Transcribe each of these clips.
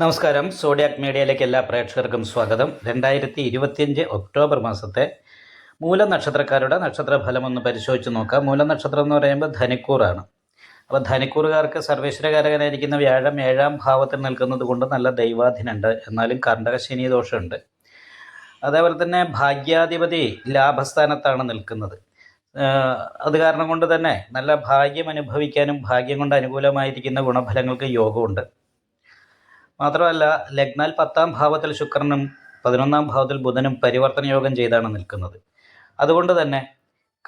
നമസ്കാരം. സോഡിയാക് മീഡിയയിലേക്ക് എല്ലാ പ്രേക്ഷകർക്കും സ്വാഗതം. രണ്ടായിരത്തി ഇരുപത്തിയഞ്ച് ഒക്ടോബർ മാസത്തെ മൂലനക്ഷത്രക്കാരുടെ നക്ഷത്ര ഫലം ഒന്ന് പരിശോധിച്ച് നോക്കാം. മൂലനക്ഷത്രം എന്ന് പറയുമ്പോൾ ധനിക്കൂറാണ്. അപ്പോൾ ധനിക്കൂറുകാർക്ക് സർവേശ്വരകാരകനായിരിക്കുന്ന വ്യാഴം ഏഴാം ഭാവത്തിൽ നിൽക്കുന്നത് കൊണ്ട് നല്ല ദൈവാധീനുണ്ട് എന്നാലും കർണ്ടകശനി ദോഷമുണ്ട്. അതേപോലെ തന്നെ ഭാഗ്യാധിപതി ലാഭസ്ഥാനത്താണ് നിൽക്കുന്നത്. അത് കാരണം കൊണ്ട് തന്നെ നല്ല ഭാഗ്യം അനുഭവിക്കാനും ഭാഗ്യം കൊണ്ട് അനുകൂലമായിരിക്കുന്ന ഗുണഫലങ്ങൾക്ക് യോഗമുണ്ട്. മാത്രമല്ല ലഗ്നാൽ പത്താം ഭാവത്തിൽ ശുക്രനും പതിനൊന്നാം ഭാവത്തിൽ ബുധനും പരിവർത്തന യോഗം ചെയ്താണ് നിൽക്കുന്നത്. അതുകൊണ്ട് തന്നെ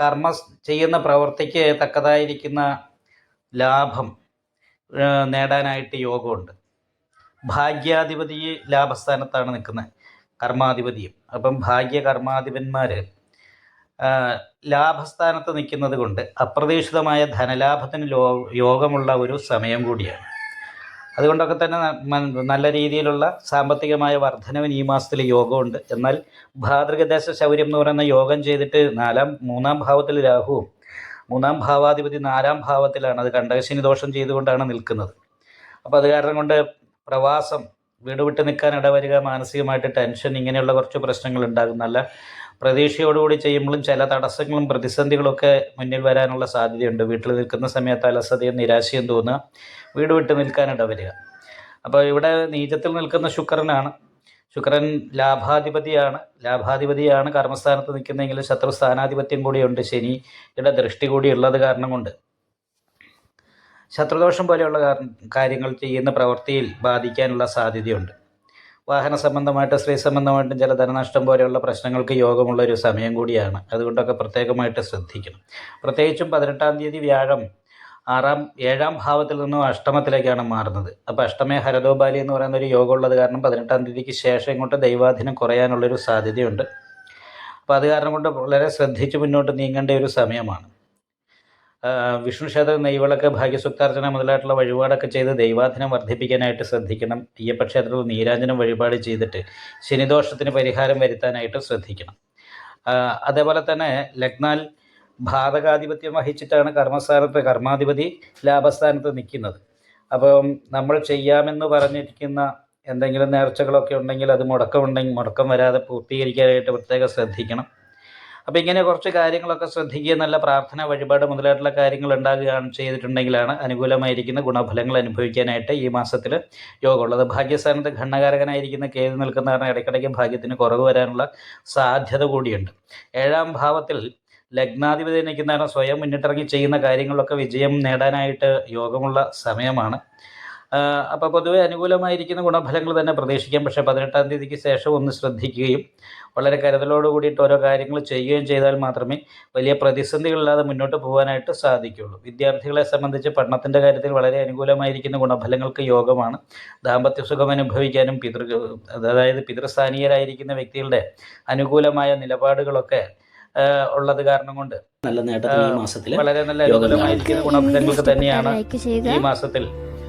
കർമ്മ ചെയ്യുന്ന പ്രവൃത്തിക്ക് തക്കതായിരിക്കുന്ന ലാഭം നേടാനായിട്ട് യോഗമുണ്ട്. ഭാഗ്യാധിപതി ലാഭസ്ഥാനത്താണ് നിൽക്കുന്നത് കർമാധിപതിയും. അപ്പം ഭാഗ്യ കർമാധിപന്മാർ ലാഭസ്ഥാനത്ത് നിൽക്കുന്നത് കൊണ്ട് അപ്രതീക്ഷിതമായ ധനലാഭത്തിന് യോഗമുള്ള ഒരു സമയം കൂടിയാണ്. അതുകൊണ്ടൊക്കെ തന്നെ നല്ല രീതിയിലുള്ള സാമ്പത്തികമായ വർധനവിന് ഈ മാസത്തിൽ യോഗമുണ്ട്. എന്നാൽ ഭാതൃകദേശ ശൗര്യം എന്ന് പറയുന്ന യോഗം ചെയ്തിട്ട് നാലാം മൂന്നാം ഭാവത്തിൽ രാഹുവും മൂന്നാം ഭാവാധിപതി നാലാം ഭാവത്തിലാണ്. അത് കണ്ടകശിനി ദോഷം ചെയ്തുകൊണ്ടാണ് നിൽക്കുന്നത്. അപ്പോൾ അത് കാരണം കൊണ്ട് പ്രവാസം വീട് വിട്ട് നിൽക്കാൻ ഇടവരിക മാനസികമായിട്ട് ടെൻഷൻ ഇങ്ങനെയുള്ള കുറച്ച് പ്രശ്നങ്ങൾ ഉണ്ടാകും. നല്ല പ്രതീക്ഷയോടുകൂടി ചെയ്യുമ്പോഴും ചില തടസ്സങ്ങളും പ്രതിസന്ധികളൊക്കെ മുന്നിൽ വരാനുള്ള സാധ്യതയുണ്ട്. വീട്ടിൽ നിൽക്കുന്ന സമയത്ത് അലസതയും നിരാശയും തോന്നുക വീട് വിട്ട് നിൽക്കാനിട വരിക അപ്പോൾ ഇവിടെ നീചത്തിൽ നിൽക്കുന്ന ശുക്രനാണ്. ശുക്രൻ ലാഭാധിപതിയാണ്. ലാഭാധിപതിയാണ് കർമ്മസ്ഥാനത്ത് നിൽക്കുന്നതെങ്കിൽ ശത്രു സ്ഥാനാധിപത്യം കൂടിയുണ്ട് ശനിയുടെ ദൃഷ്ടി കൂടി ഉള്ളത് കാരണം കൊണ്ട്. ശത്രുദോഷം പോലെയുള്ള കാര്യങ്ങൾ ചെയ്യുന്ന പ്രവൃത്തിയിൽ ബാധിക്കാനുള്ള സാധ്യതയുണ്ട്. വാഹന സംബന്ധമായിട്ട് സ്ത്രീ സംബന്ധമായിട്ടും ചില ധനനഷ്ടം പോലെയുള്ള പ്രശ്നങ്ങൾക്ക് യോഗമുള്ള ഒരു സമയം കൂടിയാണ്. അതുകൊണ്ടൊക്കെ പ്രത്യേകമായിട്ട് ശ്രദ്ധിക്കണം. പ്രത്യേകിച്ചും പതിനെട്ടാം തീയതി വ്യാഴം ആറാം ഏഴാം ഭാവത്തിൽ നിന്നും അഷ്ടമത്തിലേക്കാണ് മാറുന്നത്. അപ്പോൾ അഷ്ടമേ ഹരദോബാലി എന്ന് പറയുന്ന ഒരു യോഗം ഉള്ളത് കാരണം പതിനെട്ടാം തീയതിക്ക് ശേഷം ഇങ്ങോട്ട് ദൈവാധീനം കുറയാനുള്ളൊരു സാധ്യതയുണ്ട്. അപ്പോൾ അത് കാരണം കൊണ്ട് വളരെ ശ്രദ്ധിച്ച് മുന്നോട്ട് നീങ്ങേണ്ട ഒരു സമയമാണ്. വിഷ്ണു ക്ഷേത്രം നെയ്വിളക്ക് ഭാഗ്യസുക്താർച്ചന മുതലായിട്ടുള്ള വഴിപാടൊക്കെ ചെയ്ത് ദൈവാധനം വർദ്ധിപ്പിക്കാനായിട്ട് ശ്രദ്ധിക്കണം. അയ്യപ്പ ക്ഷേത്രത്തിൽ നീരാഞ്ജനം വഴിപാട് ചെയ്തിട്ട് ശനിദോഷത്തിന് പരിഹാരം വരുത്താനായിട്ട് ശ്രദ്ധിക്കണം. അതേപോലെ തന്നെ ലഗ്നാൽ ഭാതകാധിപത്യം വഹിച്ചിട്ടാണ് കർമ്മസ്ഥാനത്ത് കർമാധിപതി ലാഭസ്ഥാനത്ത് നിൽക്കുന്നത്. അപ്പം നമ്മൾ ചെയ്യാമെന്ന് പറഞ്ഞിരിക്കുന്ന എന്തെങ്കിലും നേർച്ചകളൊക്കെ ഉണ്ടെങ്കിൽ അത് മുടക്കമുണ്ടെങ്കിൽ മുടക്കം വരാതെ പൂർത്തീകരിക്കാനായിട്ട് പ്രത്യേകം ശ്രദ്ധിക്കണം. അപ്പോൾ ഇങ്ങനെ കുറച്ച് കാര്യങ്ങളൊക്കെ ശ്രദ്ധിക്കുക നല്ല പ്രാർത്ഥന വഴിപാട് മുതലായിട്ടുള്ള കാര്യങ്ങൾ ഉണ്ടാകുകയാണ് ചെയ്തിട്ടുണ്ടെങ്കിലാണ് അനുകൂലമായിരിക്കുന്ന ഗുണഫലങ്ങൾ അനുഭവിക്കാനായിട്ട് ഈ മാസത്തിൽ യോഗമുള്ളത്. ഭാഗ്യസ്ഥാനത്ത് ഘണ്ണകാരകനായിരിക്കുന്ന കേതു നിൽക്കുന്ന കാരണം ഇടയ്ക്കിടയ്ക്ക് ഭാഗ്യത്തിന് കുറവ് വരാനുള്ള സാധ്യത കൂടിയുണ്ട്. ഏഴാം ഭാവത്തിൽ ലഗ്നാധിപതി നിൽക്കുന്ന കാരണം സ്വയം മുന്നിട്ടിറങ്ങി ചെയ്യുന്ന കാര്യങ്ങളിലൊക്കെ വിജയം നേടാനായിട്ട് യോഗമുള്ള സമയമാണ്. അപ്പോൾ പൊതുവെ അനുകൂലമായിരിക്കുന്ന ഗുണഫലങ്ങൾ തന്നെ പ്രതീക്ഷിക്കാം. പക്ഷേ പതിനെട്ടാം തീയതിക്ക് ശേഷം ഒന്ന് ശ്രദ്ധിക്കുകയും വളരെ കരുതലോട് കൂടിയിട്ട് ഓരോ കാര്യങ്ങൾ ചെയ്യുകയും ചെയ്താൽ മാത്രമേ വലിയ പ്രതിസന്ധികളില്ലാതെ മുന്നോട്ട് പോകാനായിട്ട് സാധിക്കുകയുള്ളൂ. വിദ്യാർത്ഥികളെ സംബന്ധിച്ച് പഠനത്തിന്റെ കാര്യത്തിൽ വളരെ അനുകൂലമായിരിക്കുന്ന ഗുണഫലങ്ങൾക്ക് യോഗമാണ്. ദാമ്പത്യ സുഖം അനുഭവിക്കാനും പിതൃ അതായത് പിതൃസ്ഥാനീയരായിരിക്കുന്ന വ്യക്തികളുടെ അനുകൂലമായ നിലപാടുകളൊക്കെ ഉള്ളത് കാരണം കൊണ്ട് നല്ല നേട്ടം ഈ മാസത്തിൽ വളരെ നല്ല അനുകൂലമായിരിക്കുന്ന ഗുണഫലങ്ങൾക്ക് തന്നെയാണ് ഈ മാസത്തിൽ